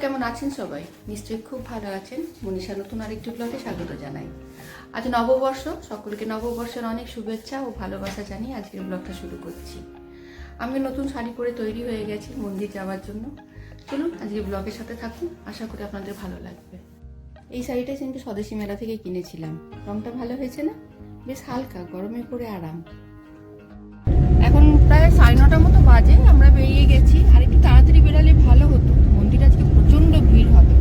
কেমন আছেন সবাই? নিশ্চয়ই খুব ভালো আছেন। মনীষা নতুন আরেকটি ব্লগে স্বাগত জানাই। আজ নববর্ষ, সকলকে নববর্ষের অনেক শুভেচ্ছা ও ভালোবাসা জানিয়ে আজকের ব্লগটা শুরু করছি। আমি নতুন শাড়ি পরে তৈরি হয়ে গেছি মন্দির যাওয়ার জন্য। চলুন আজকে ব্লগের সাথে থাকুন, আশা করি আপনাদের ভালো লাগবে। এই শাড়িটা কিন্তু স্বদেশি মেলা থেকে কিনেছিলাম। রংটা ভালো হয়েছে না? বেশ হালকা, গরমে পরে আরাম। এখন প্রায় সাড়ে নটার মতো বাজে, আমরা বেরিয়ে গেছি। আর একটু তাড়াতাড়ি বেরালে ভালো হতো। মন্দিরে আজকে প্রচণ্ড ভিড় হবে।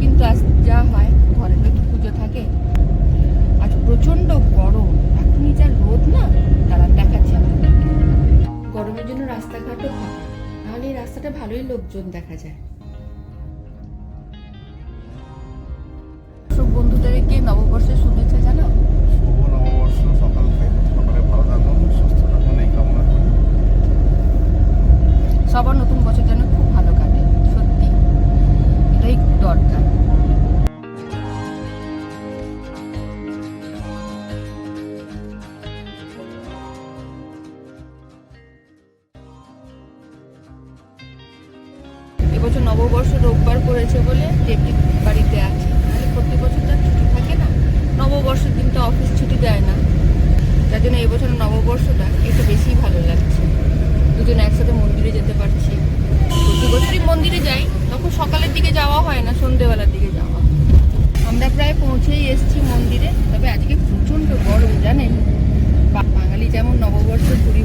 কিন্তু আজ যা হয় ঘরে তো পুজো থাকে। আজ প্রচণ্ড গরম। এখনই যা রোদ না তারা দেখাচ্ছে আপনাদেরকে গরমের জন্য রাস্তাঘাটও ফাঁকা নাহলে এই রাস্তাটা ভালোই লোকজন দেখা যায়। সব বন্ধুদেরকে নববর্ষের শুভেচ্ছা জানাও। শুভ নববর্ষ সকালকে। সকালে ভালো থাকুন সুস্থ থাকুন এই কামনা করি। সবার নতুন বছর যেন খুব ভালো কাটে সত্যি এটাই দরকার।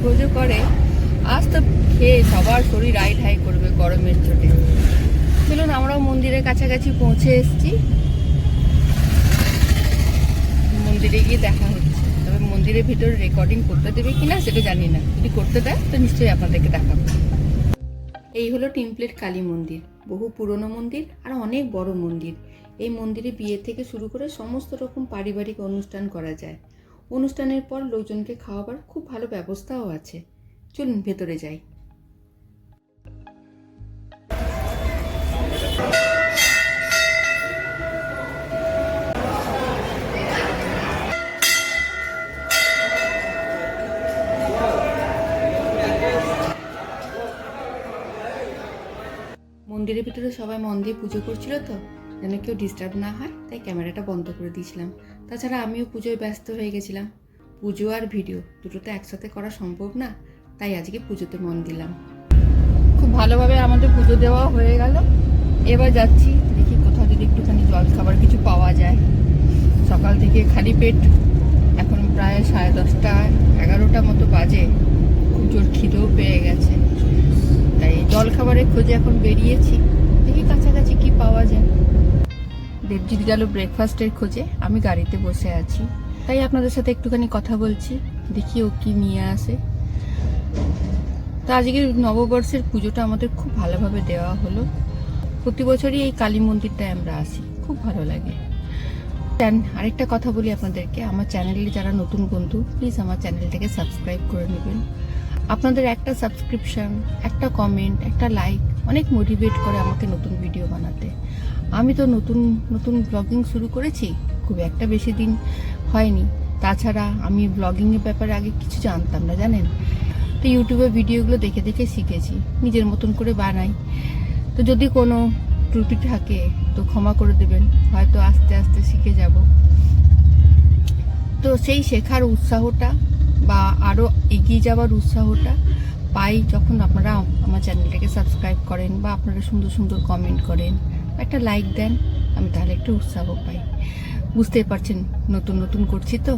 ভোজও করে, আজ তো খেয়ে সবার শরীর আই ঠাই করবে গরমের চোটে। চলুন আমরাও মন্দিরের কাছাকাছি পৌঁছে এসেছি। মন্দিরে গিয়ে দেখা হচ্ছে। তবে মন্দিরের ভিতরে রেকর্ডিং করতে দেবে কিনা সেটা জানি না। যদি করতে দেয়, তো নিশ্চয়ই আপনাদেরকে দেখাবো। এই হলো টিমপ্লেট কালী মন্দির। বহু পুরনো মন্দির আর অনেক বড় মন্দির। এই মন্দিরে বিয়ে থেকে শুরু করে সমস্ত রকম পারিবারিক অনুষ্ঠান করা যায়। অনুষ্ঠানের পর লোকজনকে খাওয়াবার খুব ভালো ব্যবস্থাও আছে। চলুন, ভেতরে যাই। মন্দিরের ভিতরে সবাই মন দিয়ে পুজো করছিল তো। যেন কেউ ডিস্টার্ব না হয়, তাই ক্যামেরাটা বন্ধ করে দিয়েছিলাম। তাছাড়া আমিও পুজোয় ব্যস্ত হয়ে গেছিলাম। পুজো আর ভিডিও দুটো তো একসাথে করা সম্ভব না, তাই আজকে পুজোতে মন দিলাম। খুব ভালোভাবে আমাদের পুজো দেওয়া হয়ে গেল। এবার যাচ্ছি, দেখি কোথাও যদি একটুখানি জল খাবার কিছু পাওয়া যায়। সকাল থেকে খালি পেট, এখন প্রায় সাড়ে দশটা, এগারোটা মতো বাজে। খুব জোর খিদেও পেয়ে গেছে। তাই জল খাবারের খোঁজে এখন বেরিয়েছি। দেবজিৎ গেল ব্রেকফাস্টের খোঁজে। আমি গাড়িতে বসে আছি। তাই আপনাদের সাথে একটুখানি কথা বলছি। দেখি ও কি নিয়ে আসে। তা আজকে নববর্ষের পুজোটা আমাদের খুব ভালোভাবে দেওয়া হলো। প্রতি বছরই এই কালী মন্দিরটায় আমরা আসি। খুব ভালো লাগে। আরেকটা কথা বলি আপনাদেরকে। আমার চ্যানেলে যারা নতুন বন্ধু প্লিজ আমার চ্যানেলটাকে সাবস্ক্রাইব করে নেবেন। আপনাদের একটা সাবস্ক্রিপশন একটা কমেন্ট একটা লাইক অনেক মোটিভেট করে আমাকে নতুন ভিডিও বানাতে। আমি তো নতুন নতুন ব্লগিং শুরু করেছি, খুব একটা বেশি দিন হয়নি। তাছাড়া আমি ব্লগিংয়ের ব্যাপারে আগে কিছু জানতাম না, জানেন? তো ইউটিউবে ভিডিওগুলো দেখে দেখে শিখেছি, নিজের মতন করে বানাই। তো যদি কোনো ত্রুটি থাকে, তো ক্ষমা করে দেবেন, হয়তো আস্তে আস্তে শিখে যাব। তো সেই শেখার উৎসাহটা বা আরও এগিয়ে যাওয়ার উৎসাহটা পাই যখন আপনারা আমার চ্যানেলটাকে সাবস্ক্রাইব করেন বা আপনারা সুন্দর সুন্দর কমেন্ট করেন। একটা লাইক দেন, আমি তাহলে একটু উৎসাহ পাই। বুঝতেই পারছেন, নতুন নতুন করছি তো।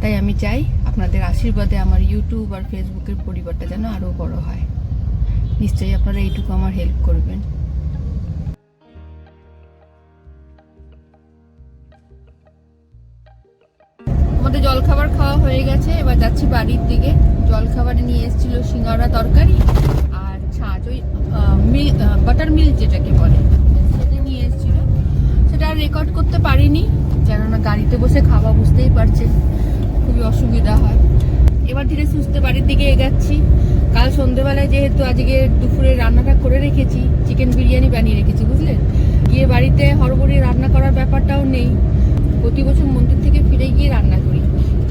তাই আমি চাই আপনাদের আশীর্বাদে আমার ইউটিউব আর ফেসবুকের পরিবারটা যেন আরও বড় হয়। নিশ্চয়ই আপনারা এইটুকু আমার হেল্প করবেন। আমাদের জলখাবার খাওয়া হয়ে গেছে, এবার যাচ্ছি বাড়ির দিকে। জলখাবারে নিয়ে এসেছিল সিঙ্গারা তরকারি আর ছাঁচ ওই মিল বাটার মিল্ক যেটাকে বলে। রেকর্ড করতে পারিনি। কেননা গাড়িতে বসে খাওয়া বুঝতেই পারছেন খুবই অসুবিধা হয়। এবার ধীরে সুস্থে বাড়ির দিকে এগাচ্ছি। কাল সন্ধেবেলায় যেহেতু আজকে দুপুরে রান্নাটা করে রেখেছি চিকেন বিরিয়ানি বানিয়ে রেখেছি বুঝলেন গিয়ে বাড়িতে হরবড়ি রান্না করার ব্যাপারটাও নেই। প্রতি বছর মন্দির থেকে ফিরে গিয়ে রান্না করি।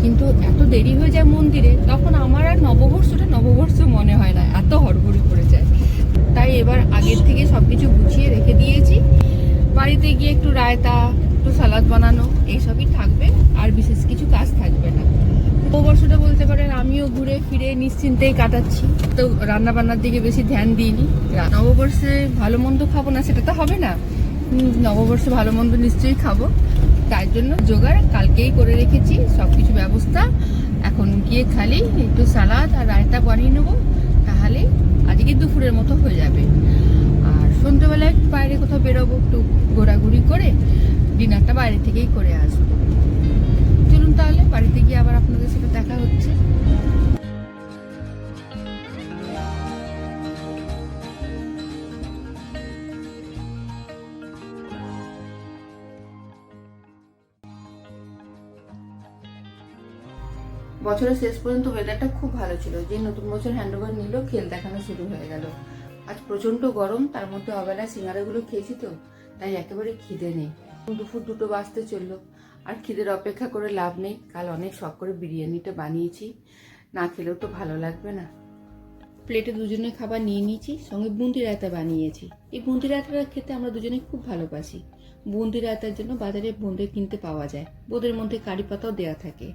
কিন্তু এত দেরি হয়ে যায় মন্দিরে, তখন আমার আর নববর্ষটা নববর্ষ মনে হয় না। এত হড়বড়ি। রায়তা, একটু সালাদ বানানো, এইসবই থাকবে আর বিশেষ কিছু কাজ থাকবে না। নববর্ষটা বলতে পারেন, আমিও ঘুরে ফিরে নিশ্চিন্তেই কাটাচ্ছি। তো রান্না বান্নার দিকে বেশি ধ্যান দিইনি। নববর্ষে ভালো মন্দ খাব না, সেটা তো হবে না। নববর্ষে ভালো মন্দ নিশ্চয়ই খাব। তার জন্য জোগাড় কালকেই করে রেখেছি সব কিছু ব্যবস্থা। এখন গিয়ে খালি একটু সালাদ আর রায়তা বানিয়ে নেব, তাহলে আজকে দুপুরের মতো হয়ে যাবে। আর সন্ধ্যেবেলায় বাইরে কোথাও বেরোবো, একটু ঘোরাঘুরি করে ডিনারটা বাইরে থেকেই করে আসব। চলুন তাহলে, বাড়িতে গিয়ে আবার আপনাদের সাথে দেখা হচ্ছে। বছরের শেষ পর্যন্ত ওয়েদারটা খুব ভালো ছিল। যে নতুন বছর হ্যান্ডওভার নিল, খেল দেখানো শুরু হয়ে গেল। আজ প্রচণ্ড গরম, তার মধ্যে অবেলায় সিঙ্গারাগুলো খেয়েছি তো। তাই একেবারে খিদে নেই। দুপুর দুটো বাজতে চলল। আর খিদের অপেক্ষা করে লাভ নেই। কাল অনেক শখ করে বিরিয়ানিটা বানিয়েছি। না খেলেও তো ভালো লাগবে না। প্লেটে দুজনে খাবার নিয়ে নিয়েছি, সঙ্গে বুন্দি রায়তা বানিয়েছি। এই বুন্দি রায়তাটা খেতে আমরা দুজনে খুব ভালোবাসি। বুন্দি রায়তার জন্য বাজারে বোঁদে কিনতে পাওয়া যায়। বোঁদের মধ্যে কারি পাতাও দেওয়া থাকে।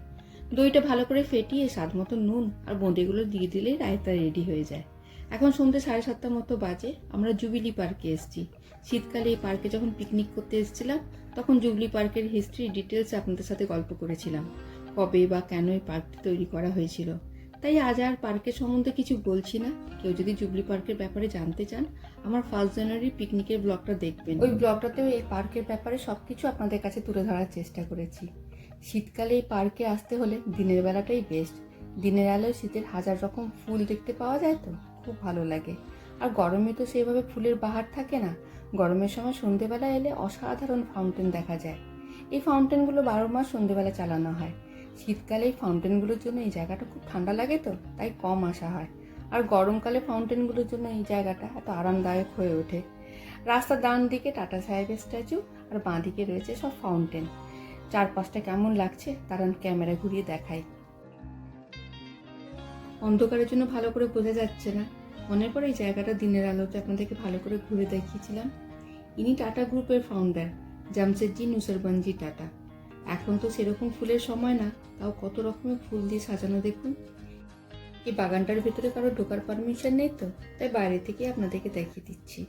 দইটা ভালো করে ফেটিয়ে স্বাদ মতো নুন আর বোঁদেগুলো দিয়ে দিলেই রায়তা রেডি হয়ে যায়। এখন সন্ধ্যে সাড়ে সাতটার মতো বাজে, আমরা জুবিলি পার্কে এসেছি। শীতকালে এই পার্কে যখন পিকনিক করতে এসেছিলাম, তখন জুবলি পার্কের হিস্ট্রি ডিটেলস আপনাদের সাথে গল্প করেছিলাম, কবে বা কেন এই পার্কটি তৈরি করা হয়েছিল। তাই আজ আর পার্কের সম্বন্ধে কিছু বলছি না। কেউ যদি জুবলি পার্কের ব্যাপারে জানতে চান, আমার ফার্স্ট জানুয়ারি পিকনিকের ব্লগটা দেখবেন। ওই ব্লগটাতেও এই পার্কের ব্যাপারে সব কিছু আপনাদের কাছে তুলে ধরার চেষ্টা করেছি। শীতকালে এই পার্কে আসতে হলে দিনের বেলাটাই বেস্ট দিনের আলোয় শীতের হাজার রকম ফুল দেখতে পাওয়া যায় তো? খুব ভালো লাগে। আর গরমে তো সেইভাবে ফুলের বাহার থাকে না। গরমের সময় সন্ধেবেলা এলে অসাধারণ ফাউন্টেন দেখা যায়। এই ফাউন্টেনগুলো বারো মাস সন্ধেবেলা চালানো হয়। শীতকালে এই ফাউন্টেনগুলোর জন্য এই জায়গাটা খুব ঠান্ডা লাগে তো, তাই কম আসা হয়। আর গরমকালে ফাউন্টেনগুলোর জন্য এই জায়গাটা এত আরামদায়ক হয়ে ওঠে। রাস্তার ডান দিকে টাটা সাহেবের স্ট্যাচু আর বাঁ দিকে রয়েছে সব ফাউন্টেন চারপাশটা কেমন লাগছে তারা ক্যামেরা ঘুরিয়ে দেখাই। অন্ধকারের জন্য ভালো করে বোঝা যাচ্ছে না। মনে পড়ে এই জায়গাটা দিনের আলোতে আপনাদেরকে ভালো করে ঘুরে দেখিয়েছিলাম। ইনি টাটা গ্রুপের ফাউন্ডার জামশেদজি নুসরবনজি টাটা। এখন তো সেরকম ফুলের সময় না, তাও কত রকমের ফুল দিয়ে সাজানো দেখুন। এই বাগানটার ভেতরে কারও ঢোকার পারমিশন নেই তো, তাই বাইরে থেকে আপনাদেরকে দেখিয়ে দিচ্ছি।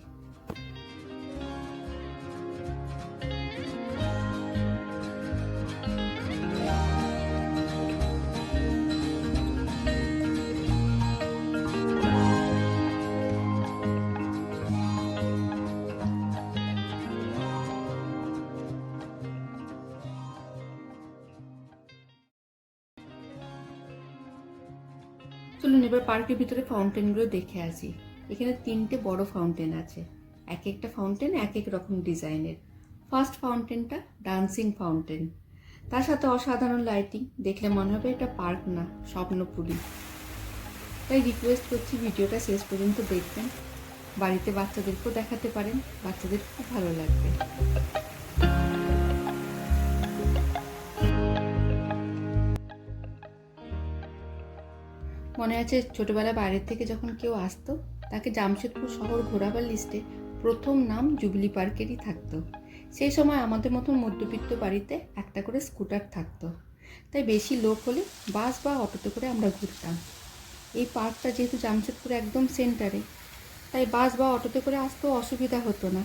এবার পার্কের ভিতরে ফাউন্টেনগুলো দেখে আসি। এখানে তিনটে বড় ফাউন্টেন আছে। এক একটা ফাউন্টেন এক এক রকম ডিজাইনের। ফার্স্ট ফাউন্টেনটা ডান্সিং ফাউন্টেন তার সাথে অসাধারণ লাইটিং দেখলে মনে হবে এটা পার্ক না স্বপ্নপুরী তাই রিকোয়েস্ট করছি ভিডিওটা শেষ পর্যন্ত দেখবেন। বাড়িতে বাচ্চাদেরকেও দেখাতে পারেন, বাচ্চাদের খুব ভালো লাগবে। মনে আছে ছোটবেলায় বাইরের থেকে যখন কেউ আসতো, তাকে জামশেদপুর শহর ঘোরাবার লিস্টে প্রথম নাম জুবলি পার্কেরই থাকতো। সেই সময় আমাদের মতন মধ্যবিত্ত বাড়িতে একটা করে স্কুটার থাকতো। তাই বেশি লোক হলে বাস বা অটোতে করে আমরা ঘুরতাম। এই পার্কটা যেহেতু জামশেদপুর একদম সেন্টারে তাই বাস বা অটোতে করে আসতেও অসুবিধা হতো না।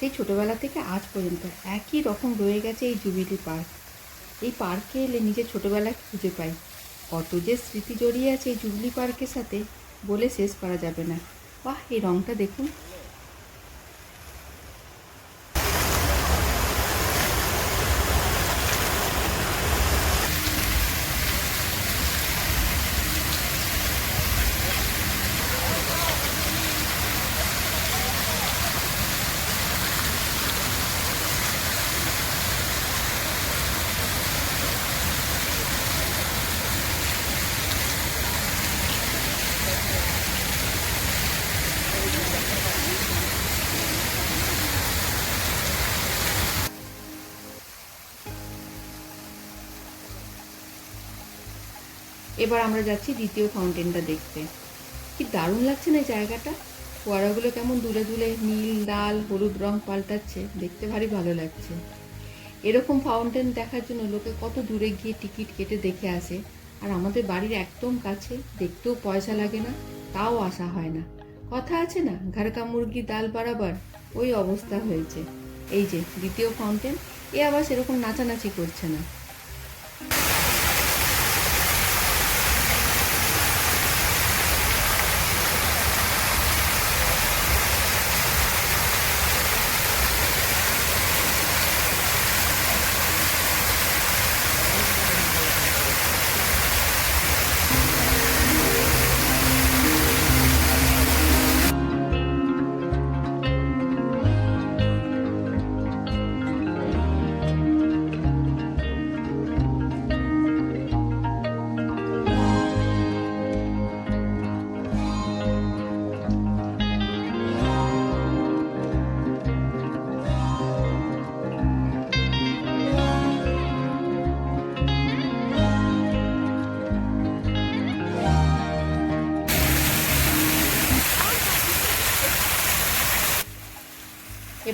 সেই ছোটোবেলা থেকে আজ পর্যন্ত একই রকম রয়ে গেছে এই জুবিলি পার্ক। এই পার্কে এলে নিজের ছোটোবেলায় খুঁজে পাই। কত যে স্মৃতি জড়িয়ে আছে এই জুবলি পার্কের সাথে বলে শেষ করা যাবে না। বাহ, এই রঙটা দেখুন। এবার আমরা যাচ্ছি দ্বিতীয় ফাউন্টেনটা দেখতে। কি দারুণ লাগছে না জায়গাটা? ফোয়ারাগুলো কেমন দূরে দূরে নীল, লাল, হলুদ রং পাল্টাচ্ছে, দেখতে ভারী ভালো লাগছে। এরকম ফাউন্টেন দেখার জন্য লোকে কত দূরে গিয়ে টিকিট কেটে দেখে আসে। আর আমাদের বাড়ির একদম কাছে দেখতেও পয়সা লাগে না, তাও আসা হয় না। কথা আছে না, ঘরকা মুরগি ডাল বারাবার, ওই অবস্থা হয়েছে। এই যে, দ্বিতীয় ফাউন্টেন এ আবার সেরকম নাচানাচি করছে না।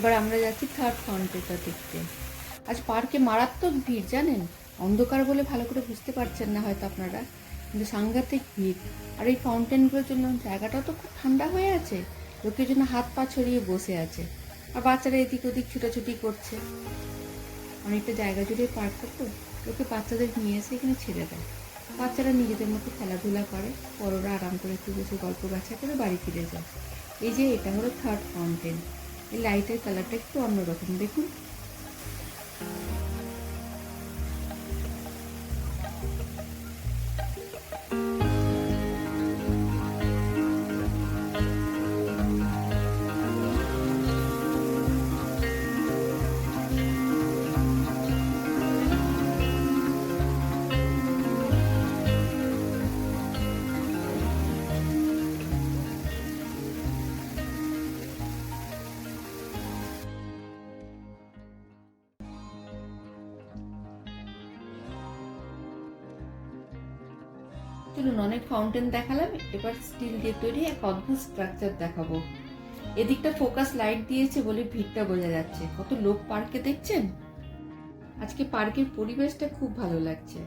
এবার আমরা যাচ্ছি থার্ড ফাউন্টেনটা দেখতে। আজ পার্কে মারাত্মক ভিড়, জানেন? অন্ধকার বলে ভালো করে বুঝতে পারছেন না হয়তো আপনারা। কিন্তু সাংঘাতিক ভিড়। আর এই ফাউন্টেনগুলোর জন্য জায়গাটাও তো খুব ঠান্ডা হয়ে আছে। লোকের জন্য হাত পা ছড়িয়ে বসে আছে। আর বাচ্চারা এদিক ওদিক ছুটাছুটি করছে। অনেকটা জায়গা জুড়ে পার্কটা তো লোকে বাচ্চাদের নিয়ে এসে এখানে ছেড়ে দেয়। বাচ্চারা নিজেদের মতো খেলাধুলা করে। বড়রা আরাম করে একটু বসে গল্প গাছা করে বাড়ি ফিরে যায়। এই যে, এটা হলো থার্ড ফাউন্টেন এই লাইটের কালারটা একটু অন্যরকম। দেখুন চলুন অনেক ফাউন্টেন দেখালাম, এবার স্টিল দিয়ে তৈরি এক অদ্ভুত স্ট্রাকচার দেখাবো। এদিকটা ফোকাস লাইট দিয়েছে বলে ভিড়টা বোঝা যাচ্ছে। কত লোক পার্কে দেখছেন? আজকে পার্কের পরিবেশটা খুব ভালো লাগছে।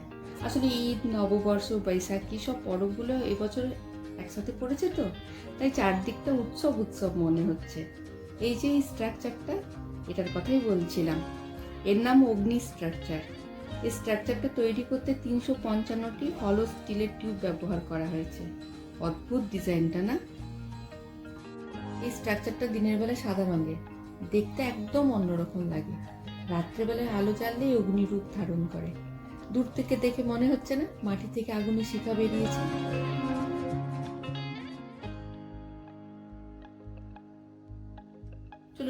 আসলে ঈদ, নববর্ষ, বৈশাখী সব পরবগুলো এবছর একসাথে পড়েছে তো, তাই চারদিকটা উৎসব উৎসব মনে হচ্ছে। এই যে এই স্ট্রাকচারটা এটার কথাই বলছিলাম। এর নাম অগ্নি স্ট্রাকচার স্ট্রাকচারটা তৈরি করতে তিনশো পঞ্চান্নটি হলো স্টিলের টিউব ব্যবহার করা হয়েছে। অদ্ভুত ডিজাইনটা না? এই স্ট্রাকচারটা দিনের বেলা সাদা রঙের। দেখতে একদম অন্যরকম লাগে। রাত্রেবেলায় আলো জ্বাললেই অগ্নি রূপ ধারণ করে। দূর থেকে দেখে মনে হচ্ছে না মাটি থেকে আগুনের শিখা বেরিয়েছে।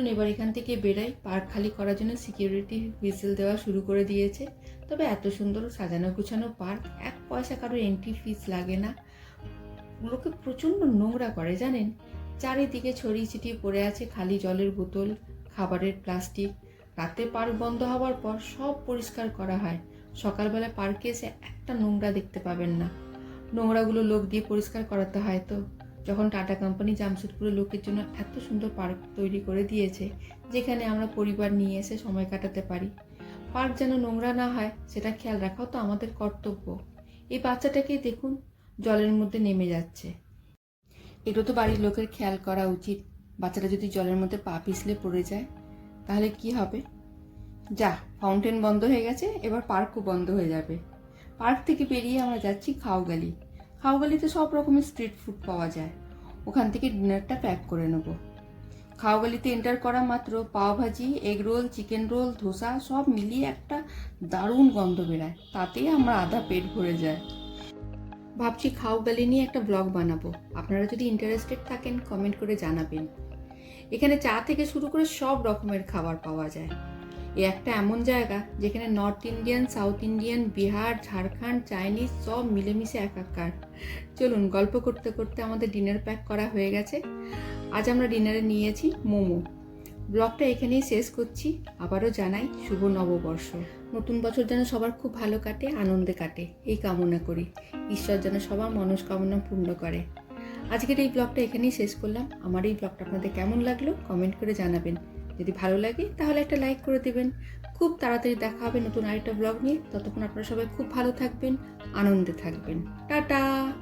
চলুন এবার এখান থেকে বেরাই। পার্ক খালি করার জন্য সিকিউরিটি হুইসেল দেওয়া শুরু করে দিয়েছে। তবে এত সুন্দর সাজানো গুছানো পার্ক, এক পয়সা কারও এন্ট্রি ফিস লাগে না। লোকে প্রচণ্ড নোংরা করে, জানেন? চারিদিকে ছড়িয়ে ছিটিয়ে পড়ে আছে খালি জলের বোতল, খাবারের প্লাস্টিক রাতে পার্ক বন্ধ হওয়ার পর সব পরিষ্কার করা হয়। সকালবেলা পার্কে এসে একটা নোংরা দেখতে পাবেন না। নোংরাগুলো লোক দিয়ে পরিষ্কার করাতে হয় তো। যখন টাটা কোম্পানি জামশেদপুরের লোকের জন্য এত সুন্দর পার্ক তৈরি করে দিয়েছে, যেখানে আমরা পরিবার নিয়ে এসে সময় কাটাতে পারি। পার্ক যেন নোংরা না হয়, সেটা খেয়াল রাখাও তো আমাদের কর্তব্য। এই বাচ্চাটাকে দেখুন, জলের মধ্যে নেমে যাচ্ছে। এগুলো তো বাড়ির লোকের খেয়াল করা উচিত। বাচ্চাটা যদি জলের মধ্যে পা পিছলে পড়ে যায়, তাহলে কি হবে? যা, ফাউন্টেন বন্ধ হয়ে গেছে, এবার পার্কও বন্ধ হয়ে যাবে। পার্ক থেকে বেরিয়ে আমরা যাচ্ছি খাওগালি খাওগালিতে সব রকমের স্ট্রিট ফুড পাওয়া যায়। ওখান থেকে ডিনারটা প্যাক করে নেব। খাওগালিতে এন্টার করা মাত্র pav bhaji egg roll chicken roll dosa সব মিলিয়ে একটা দারুণ গন্ধ বেরায়। তাতেই আমরা আধা পেট ভরে যায়। ভাবছি খাওগালি নিয়ে একটা ব্লগ বানাবো। আপনারা যদি ইন্টারেস্টেড থাকেন কমেন্ট করে জানাবেন। এখানে চা থেকে শুরু করে সব রকমের খাবার পাওয়া যায়। এ একটা এমন জায়গা যেখানে North Indian South Indian Bihar Jharkhand Chinese সব মিলেমিশে একাকার। চলুন গল্প করতে করতে আমাদের ডিনার প্যাক করা হয়ে গেছে। আজ আমরা ডিনারে নিয়েছি মোমো। ব্লগটা এখানেই শেষ করছি। আবারও জানাই শুভ নববর্ষ। নতুন বছর যেন সবার খুব ভালো কাটে, আনন্দে কাটে, এই কামনা করি। ঈশ্বর যেন সবার মনস্কামনা পূর্ণ করে। আজকের এই ব্লগটা এখানেই শেষ করলাম। আমার এই ব্লগটা আপনাদের কেমন লাগল কমেন্ট করে জানাবেন। যদি ভালো লাগে, তাহলে একটা লাইক করে দেবেন। খুব তাড়াতাড়ি দেখা হবে নতুন আরেকটা ব্লগ নিয়ে। ততক্ষণ আপনারা সবাই খুব ভালো থাকবেন, আনন্দে থাকবেন। টাটা!